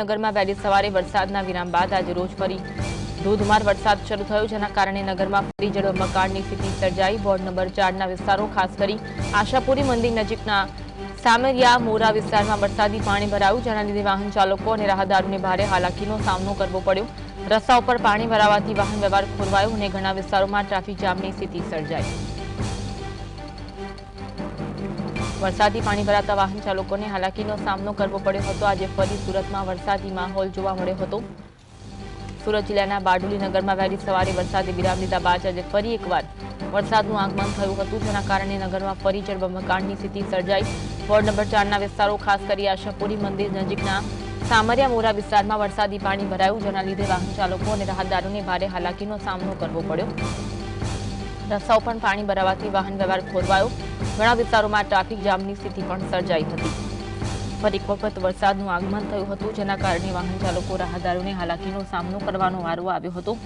નગરમાં ભારે સવારે વરસાદના વિરામ બાદ આજે રોજમરી ધોધમાર વરસાદ ચાલુ થયો જેના કારણે નગરમાં ફ્રીજોડ મકાનની સ્થિતિ સર્જાઈ બોર્ડ નંબર 4 ના વિસ્તારો ખાસ કરીને આશાપુરી મંદિર નજીકના સામરિયા મોરા વિસ્તારમાં વરસાદી પાણી ભરાયું જેના લીધે વાહન ચાલકો અને રાહદારીઓને ભારે હાલાકીનો સામનો કરવો પડ્યો રસ્તાઓ પર પાણી ભરાવાથી વાહન વ્યવહાર ખોરવાયો અને ઘણા વિસ્તારોમાં ટ્રાફિક જામની સ્થિતિ સર્જાઈ વરસાદી પાણી ભરાતા વાહન ચાલકોને હાલાકીનો સામનો કરવો પડ્યો હતો આજે ફરી સુરતમાં વરસાદી માહોલ જોવા મળ્યો હતો સુરત જિલ્લાના બારડોલી નગરમાં વહેલી સવારે વરસાદે વિરામ લીધા બાદ આજે ફરી એકવાર વરસાદનું આગમન થયું હતું જેના કારણે નગરમાં ફરી જળબંબકાંડની સ્થિતિ સર્જાઈ વોર્ડ નંબર ચારના વિસ્તારો ખાસ કરી આશાપુરી મંદિર નજીકના સામરિયા મોરા વિસ્તારમાં વરસાદી પાણી ભરાયું જેના લીધે વાહન ચાલકો અને રાહતદારોને ભારે હાલાકીનો સામનો કરવો પડ્યો રસ્તાઓ પણ પાણી ભરાવાથી વાહન વ્યવહાર ખોરવાયો ઘણા વિસ્તારોમાં ટ્રાફિક જામની સ્થિતિ પણ સર્જાઈ હતી ફરી એક વખત વરસાદનું આગમન થયું હતું જેના કારણે વાહન ચાલકો રાહદારોને હાલાકીનો સામનો કરવાનો વારો આવ્યો હતો